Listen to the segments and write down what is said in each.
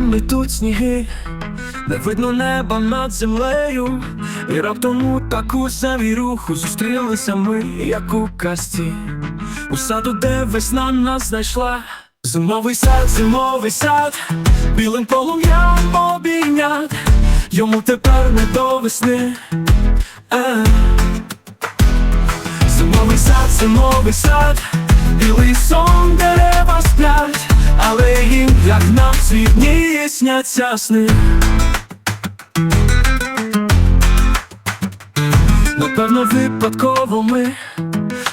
метуть сніги, не видно неба над землею, і раптом у таку завіруху зустрілися ми, як у казці, у саду, де весна нас знайшла. Зимовий сад, зимовий сад, білим полум'ям обійнят, йому тепер не до весни. Е. Зимовий сад, зимовий сад, білий сон дерева сплять, сняться сни. Напевно, випадково ми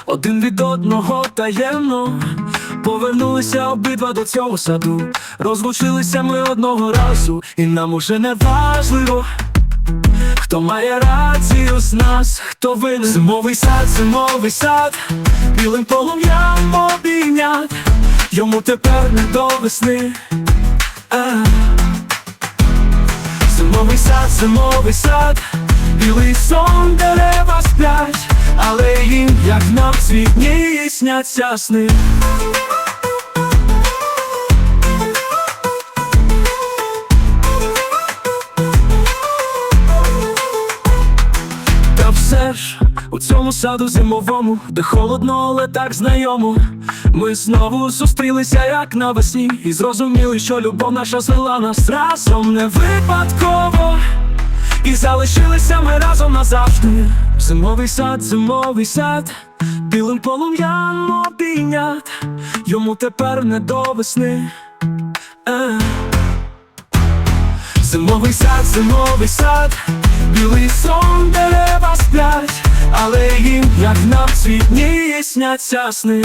один від одного таємно повернулися обидва до цього саду. Розлучилися ми одного разу, і нам уже не важливо. Хто має рацію з нас, хто винен Зимовий сад, зимовий сад, білим полум'ям обійнят, йому тепер не до весни. Зимовий сад, зимовий сад, білий сон дерева сплять, але їм, як нам світні сняться сни. У цьому саду зимовому, де холодно, але так знайомо. Ми знову зустрілися, як навесні, і зрозуміли, що любов наша звела нас разом не випадково. І залишилися ми разом назавжди. Зимовий сад, зимовий сад, білим полум'ям обійнят, йому тепер не до весни. Е. Зимовий сад, зимовий сад, білий сон дерева сняться сни.